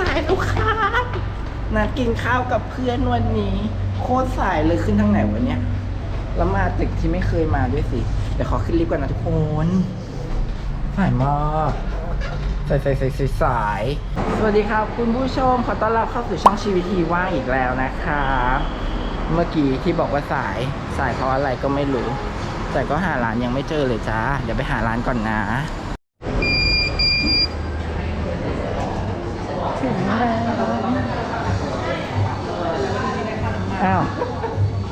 สายล้วครับนัดกินข้าวกับเพื่อนวันนี้ โคตรสายเลยขึ้นทางไหนวะเนี่ยแล้วมาตึกที่ไม่เคยมาด้วยสิ เดี๋ยวขอขึ้นลิฟต์ก่อนนะทุกคนสายมากสายสายสายสายสายสวัสดีครับ คุณผู้ชมขอต้อนรับเข้าสู่ช่องชีวิตทีว่างอีกแล้วนะครับเมื่อกี้ที่บอกว่าสายสายเพราะอะไรก็ไม่รู้ แต่ก็หาร้านยังไม่เจอเลยจ้าเดี๋ยวไปหาร้านก่อนนะ ถึงแล้วอ้าว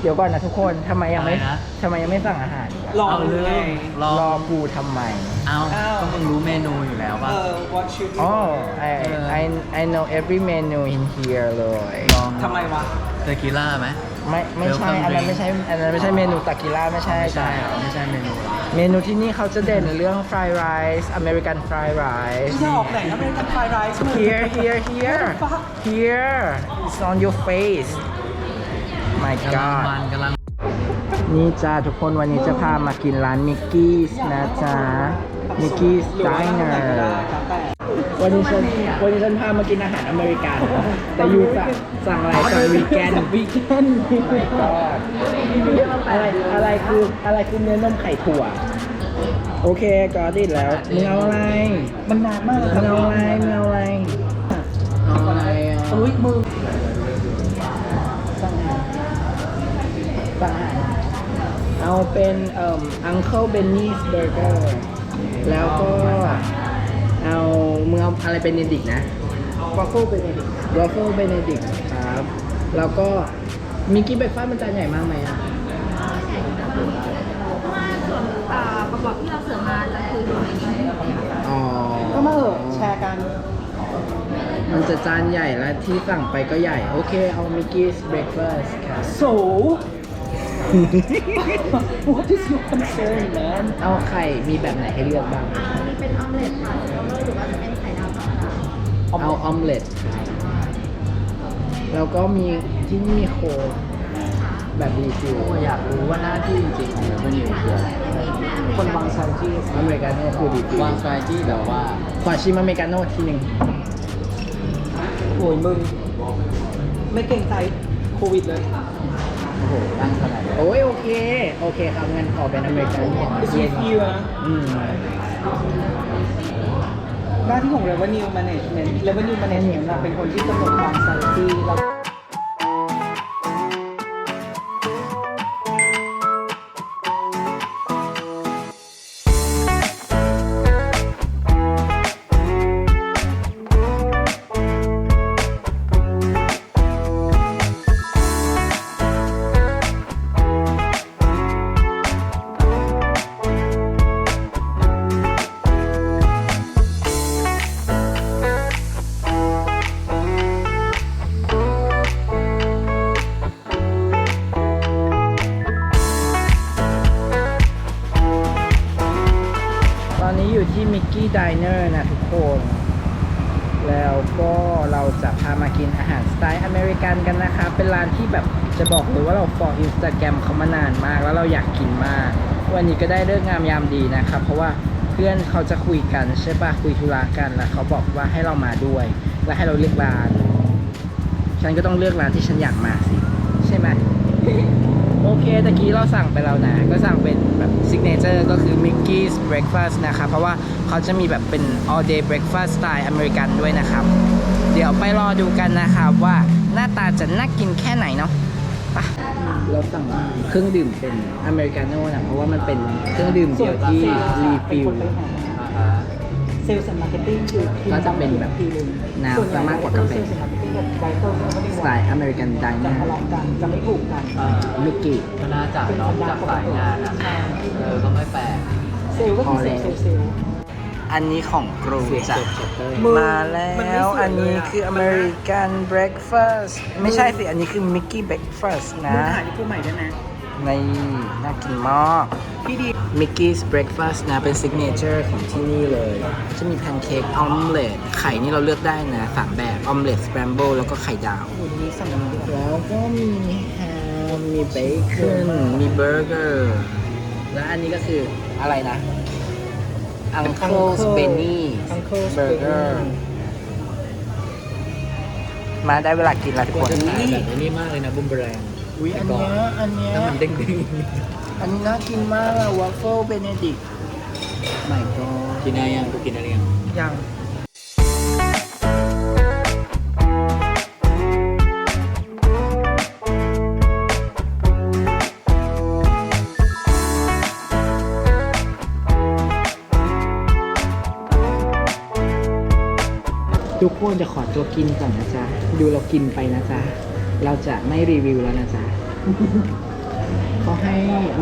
เดี๋ยวก่อนนะทุกคนทำไมยังไม่อะไรนะ ทำไมยังไม่สั่งอาหารรอเอาเลเรื่อยงรอรอกูทำไม เอาอ้าวก็มึงรู้เมนูอยู่แล้วเอป่ะ อ what should we อ๋อ order? I เออ I I know every menu in here เลย ลองทำไมวะเทคิล่าไหม ไม่ไม่ใช่ Welcome อันนั้น drink ไม่ใช่อันนั้นไม่ใช่เมนูตากิล่าไม่ใช่ไม่ใช่จ้ะเหรอไม่ใช่เมนูเหรอเมนูที่นี่เขาจะเด่นเรื่อง fried rice American fried rice จะออกไหนอเมริกันฟรายไรซ์ here here here here it's on your face my กำลัง god มันกำลังนี่จ้าทุกคนวันนี้จะพามากินร้านมิกกี้นะจ๊ะมิกกี้ไดเนอร์ วันนี้ฉันวันนี้ฉันพามากินอาหารอเมริกัน แต่ยูสั่งสั่งอะไรสั่งวีแกนวีแกนก็อะไรอะไรคืออะไรคือเนื้อนมไข่ถั่ว โอเคก็ติดแล้วมึงเอาอะไรมันนานมากเลยมึงเอาอะไรมึงเอาอะไรเอาอะไรอะเอ้ยมือสั่งอาหารสั่งอาหารเอาเป็นเอ่อ Uncle Benny's Burger แล้วก็ เอามึงเอาอะไรเป็นเนดิกนะวอฟเฟิลเป็นไงดิ Waffle Benedict ครับ แล้วก็มิกกี้เบรกฟาสต์มันจานใหญ่มากไหมอะเพราะว่าส่วนอ่าประกอบที่เราเสริมมาจะคือส่วนในนี้อ๋อก็มาเออแชร์กัน มันจะจานใหญ่และที่สั่งไปก็ใหญ่ โอเค เอามิกกี้เบรกฟาสต์ครับ so what is your concern man เอาไข่มีแบบไหนให้เลือกบ้าง อ่ามีเป็นออมเล็ตค่ะแล้วก็หรือว่าจะเป็นไข่ดาวค่ะเอาออมเล็ต แล้วก็มีที่นี่มีโค้กแบบรีฟิลโอ้อยากรู้ว่าหน้าที่จริงๆของเมนูคืออะไรคนวางชายที่อเมริกาโน่คือรีฟิลวางสไตล์ที่แบบว่า ขอชิมอเมริกาโน่ทีหนึ่งโวยมึง ไม่เกรงใจโควิดเลย โอ้โหตั้งขนาดนี้โอ้ยโอเค โอเคครับงั้นขอเป็นอเมริกาโน่ It's เย็น with you นะอืมหน้าที่ของ revenue management revenue management นะเป็นคนที่กำหนดวางชายที่เร ที่แบบจะบอกเลยว่าเราฟอลอินสตาแกรมเขามานานมาก แล้วเราอยากกินมาก วันนี้ก็ได้เลิกงามยามดีนะครับ เพราะว่าเพื่อนเขาจะคุยกันใช่ปะคุยธุระกันแล้วเขาบอกว่าให้เรามาด้วย และให้เราเลือกร้าน ฉันก็ต้องเลือกร้านที่ฉันอยากมาสิ ใช่ไหมโอเคตะกี้เราสั่งไปแล้วนะ ก็สั่งเป็นแบบซิกเนเจอร์ก็คือ Mickey's Breakfast นะครับเพราะว่าเขาจะมีแบบเป็น all day breakfast สไตล์อเมริกันด้วยนะครับ เดี๋ยวไปรอดูกันนะครับว่า น้าตาจะน่ากินแค่ไหนเนาะไปเราสั่งเครื่องดื่มเป็นอเมริกาโน่นะเพราะว่ามันเป็นเครื่องดื่มเดียวที่รีฟิลเซลล์สมาร์เก็ตติ้งคือก็จะเป็นแบบน้ำจะมากกว่ากาแฟเซลล์สมาร์เก็ตติ้งกับไบเคิลเขาก็มีสไตล์อเมริกันดิเนจะอทะเลาะร์กันจะไม่ถูกกันเอ่อมิกกี้ก็น่าจะเน้องจากสายงานอะเออก็ไม่แปลกเซลล์ก็คือเซลล์เซลล์เซลล์ อันนี้ของกรูจ้ะมือมาแล้มันไม่วสวยอันนี้เลยอะคืออเมริกันเบร a ฟาสต์ไม่ใช่สิ อันนี้คือมิกกี้เบร a ฟาสต์มึนะงถ่ายให้กูใหม่ได้ไหมในน่ากินมากพี่ดีมิกกี้เบร a ฟาสต์นะ เป็นซิกเนเจอร์ของที่นี่เลย จะมีแพนเค้กออมเล็ตไข่นี่เราเลือกได้นะสามแบบออมเล็ตส c ครมเบิลแล้วก็ไข่ดาววันนี้สั่งมาด้วยแล้วก็มีแฮมมีเบคอนมีเบอร์เกอร์ และอันนี้ก็คืออะไรนะ Uncle's Benny Uncle's Burger Benny มาได้เวลากินแล้วทุกควครนจะถ่ายแบบนี้มากเลยนะบุมเบแรงอุ้ยอันเนี้ยอันเนี้ยถ้ามันเด้งอันนี้น่ากินมากอะวอฟเฟิลเบเนดิกไม่ก็ๆกินได้ยังกูกินอะไรยังยัง ทุกคนจะขอตัวกินก่อนนะจ๊ะ ดูเรากินไปนะจ๊ะ เราจะไม่รีวิวแล้วนะจ๊ะ เขาให้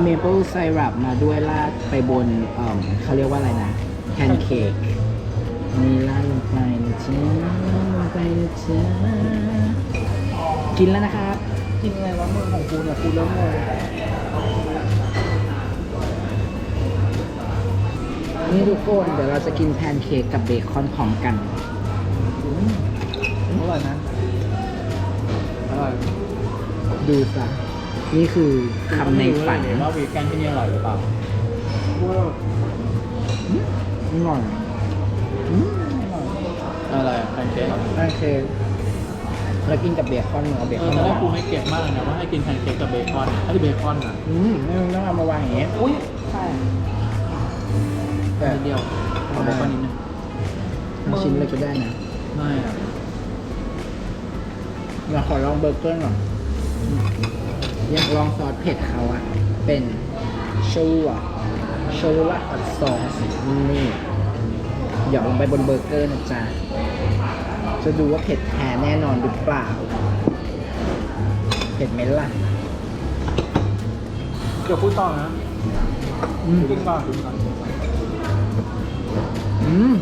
เมเปิลไซรัปมาด้วยราดไปบนเอ่อเขาเรียกว่าอะไรนะแพนเค้กนี่ราดลงไปนะจ๊ะลงไปนะจ๊ะ กินแล้วนะครับ กินไงวะมือของกูเนี่ยกูเริ่มงงนี่ทุกคนเดี๋ยวเราจะกินแพนเค้กกับเบคอนพร้อมกัน อร่อยนะอร่อยดูซะนี่คือคำในฝันว่าวีแกนที่นี่อร่อยหรือเปล่าอร่อยอืมอร่อยอะไรแพนเค้กโอเคแล้วกินกับเบคอนเนื้อาเบเอคออนตอนแรกกูไม่เก็บมากเลยนะว่าให้กินแพนเค้กกับเบคอนไอ้เบคอนอะอืมไม่ต้องเอามาวางอย่างเงี้ยอุ้ยใช่แต่นิดเดียวเอาเบคอนนิดนึงชิ้นเลยก็ได้นะ ไม่อะเราขอลองเบอร์เกอร์ก่อนอยากลองซอสเผ็ดเขาอะเป็นชูอะชูละอดซอสนี่หยอกลงไปบนเบอร์เกอร์นะจ๊ะจะดูว่าเผ็ดแท้แน่นอนหรือเปล่า เผ็ดไหมล่ะเดี๋ยวพูดต่อนะอืมกินก่อนกินก่อนอืม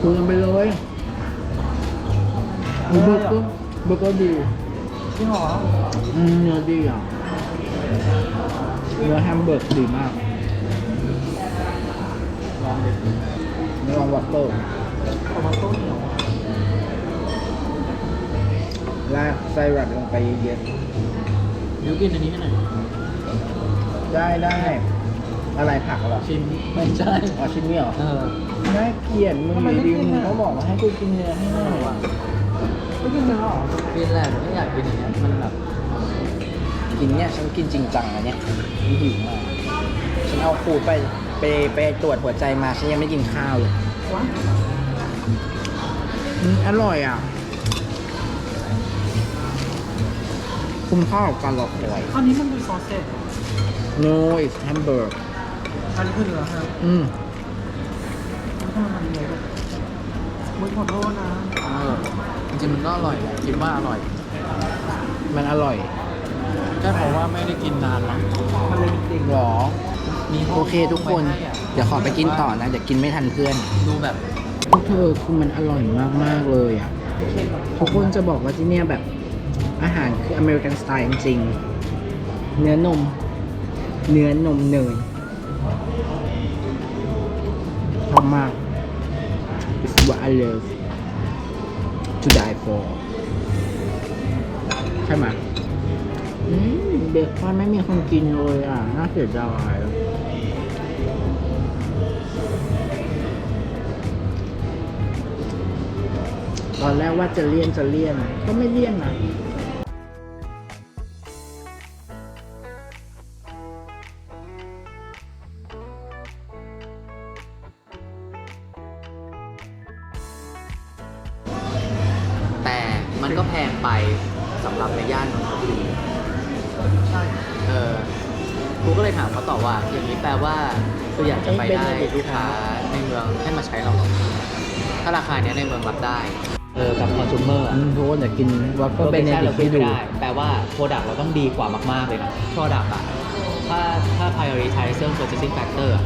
คุยกันไปเลย เบอร์เกอร์เบอร์เกอร์ดีจริงเหรออืมเนื้อดีอะเนื้อแฮมเบอร์กดีมากลองดิลองวัฟเฟิลขอมาต้นเหนียวลาดไส้รัดลงไปเยอะยูกินอันนี้ให้หน่อยได้ได้อะไรผักเหรอชิมไม่ใช่อ๋อชิ้นนี้เหรอเออน่าเกลียดมึงอยู่ดีมึงเขาบอกว่าให้กูกินเนื้อให้หน่อยว่ะ ไม่กินเนื้อหรอกินแหละไม่อยากกินอย่างเงี้ยมันแบบกินเนี่ยฉันกินจริงจังนะเนี่ยหิวมากฉันเอาครูไปไปไปตรวจหัวใจมาฉันยังไม่กินข้าวเลยอืมอร่อยอะคุ้มค่ากับการรอคอยอันนี้มันคือซอสเสร็จ No it's hamburger อันนี้คือเนื้อฮะอืมทำไมมันเนื้อมึงขอโทษนะเออจ ริงๆมันก็อร่อยแหละคิดว่าอร่อยมันอร่อยแค่เพราะว่าไม่ได้กินนานมั้งมันเลยจริงหรอ มีห้งโอเคทุกคนไว้ให้อะเดี๋ยวขอไปกินต่อนะ เดี๋ยวกินไม่ทันเพื่อน ดูแบบ พวกเธอคือมันอร่อยมากๆเลยอะทุกคนจะบอกว่าที่เนี่ยแบบอาหารคืออเมริกันสไตล์จริงๆเนื้อนม เนื้อนมเนยชอบมาก It's what I love to die for ใช่ไหมอืมเบคอนไม่มีคนกินเลยอะ น่าเสียดายตอนแรกว่าจะเลี่ยนจะเลี่ยนก็ไม่เลี่ยนนะ มันก็แพงไปสำหรับในย่านนนทบุรีใช่เออกูก็เลยถามเขาต่อว่า อย่างนี้แปลว่าคืออยากจะไปได้ลูกค้าในเมืองให้มาใช้เราเหรอถ้าราคาเนี้ยในเมืองรับได้เออกับคอน sumer อืมทุกคนอยากกินวัฟเฟิลเบเป็นเนแค่ดิเรากคิดให้ไม่ดูได้แปลว่า product เราต้องดีกว่ามาก ๆ เลยนะ product อะถ้าถ้า prioritize เรื่อง purchasing factor อะ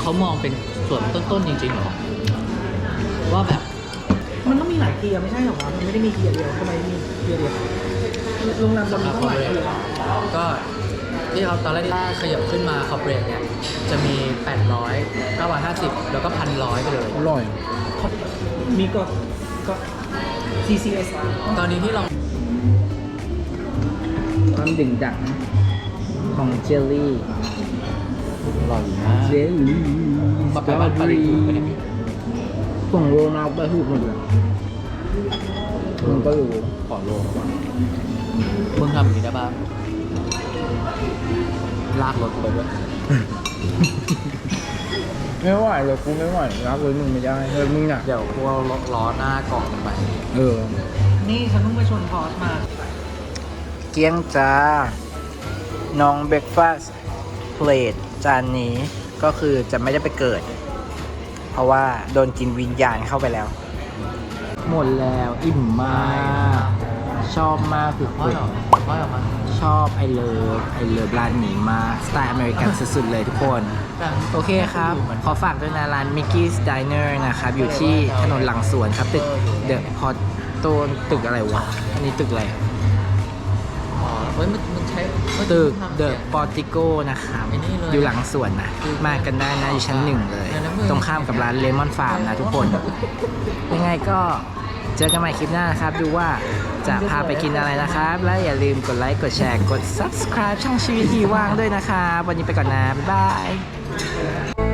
เขามองเป็นส่วนต้น ๆ จริงๆเหรอ ว่าแบบ มันต้องมีหลายเทียร์ไม่ใช่เหรอวะมันไม่ได้มีเทียร์เดียวทำไมมีเทียร์เดียวโรงแรมมันต้องหลายเทียร์ก็ที่เขาตอนแรกที่ขยับขึ้นมาคอร์เปรทเนี่ยจะมี 800 950 แล้วก็พันร้อยไปเลยอร่อย มีก็ก็ TCS ตอนนี้ที่เราความดึงดังของเจลลี่อร่อยนะเจลลี่มาไปบ้านปาริสไปเนี่ย ส่งโรนัลไปหูกหมดเลยงก็รู้ขอโลมึงทำอย่างนี้ได้ป่ะลากรถไปด้วย ไม่ไหวเลยกูไม่ไหวรับเลยมึงไม่ได้เออมึงอะเดี๋ยวพวกเราล้อหน้ากล่องกันไป เออ นี่ฉันเพิ่งไปชนพอสมา เกี๊ยงจ้า น้องเบรกฟาสเพลทจานนี้ก็คือจะไม่ได้ไปเกิดเพ ราะว่าโดนกินวิญญาณเข้าไปแล้ว หมดแล้วอิ่มมาก ชอบมากคือพ่อเหรอพ่อเหรอมาชอบไอเลิฟไอเลิฟร้านนี้มากสไตล์อเมริกันสุดๆเลยทุกคน โอเคครับ ขอฝากด้วยนะร้าน Mickey's Diner นะครับ อยู่ที่ถนนหลังสวนครับ ตึกเดอะพอตตึกอะไรวะ อันนี้ตึกอะไรอ๋อเฮ้ยมึงมึงใช้มึงตึกทำเดอะนี่ยปอติโกนะครับไอ้นี่เลยอยู่หลังสวนนะมากันได้นะอยู่ชั้นหนึ่งเลย เดี๋ยวนะมึง ตรงข้ามกับร้านเลมอนฟาร์มนะทุกคน ยังไงก็เจอกันใหม่คลิปหน้านะครับ ดูว่าจะพาไปกินอะไรนะครับ และอย่าลืมกดไลค์กดแชร์กด subscribe ช่องชีวิตที่ว่างด้วยนะครับวันนี้ไปก่อนนะ บ๊ายบาย